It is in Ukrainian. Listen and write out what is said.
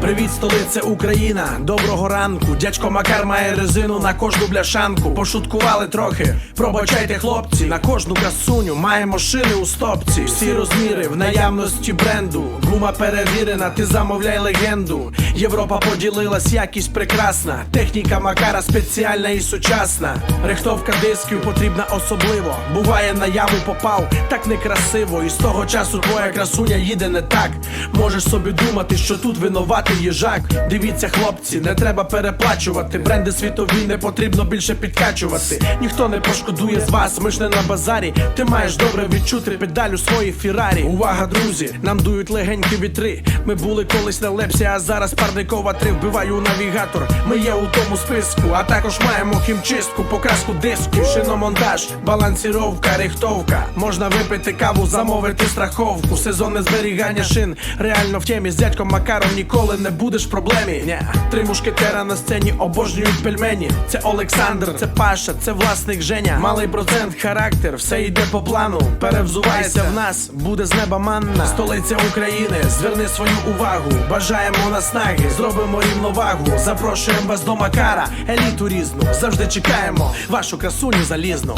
Привіт, столиця Україна, доброго ранку. Дядько Макар має резину на кожну бляшанку. Пошуткували трохи. Пробачайте, хлопці. На кожну красуню маємо шини у стопці. Всі розміри в наявності бренду. Гума перевірена, ти замовляй легенду. Європа поділилась, якість прекрасна. Техніка Макара спеціальна і сучасна. Рихтовка дисків потрібна особливо. Буває на яму попав, так некрасиво. І з того часу твоя красуня їде не так. Можеш собі думати, що тут винуватий їжак. Дивіться, хлопці, не треба переплачувати. Бренди світові не потрібно більше підкачувати. Ніхто не пошкодує з вас, ми ж не на базарі. Ти маєш добре відчути педаль у своїй Феррарі. Увага, друзі, нам дують легенькі вітри. Ми були колись на лепсі, а зараз парникова три вбиваю навігатор. Ми є у тому списку, а також маємо хімчистку, покраску дисків, шиномонтаж, балансіровка, рихтовка. Можна випити каву, замовити страховку. Сезонне зберігання шин. Реально в темі з дядьком Макаром ніколи не будеш в проблемі. Ня. Три мушкетера на сцені обожнюють пельмені. Це Олександр, це Паша, це власник Женя. Малий процент, характер, все йде по плану. Перевзувайся в нас, буде з неба манна. Столиця України, зверни свою увагу. Бажаємо наснаги, зробимо рівновагу. Запрошуємо вас до Макара, еліту різну. Завжди чекаємо вашу красуню залізну.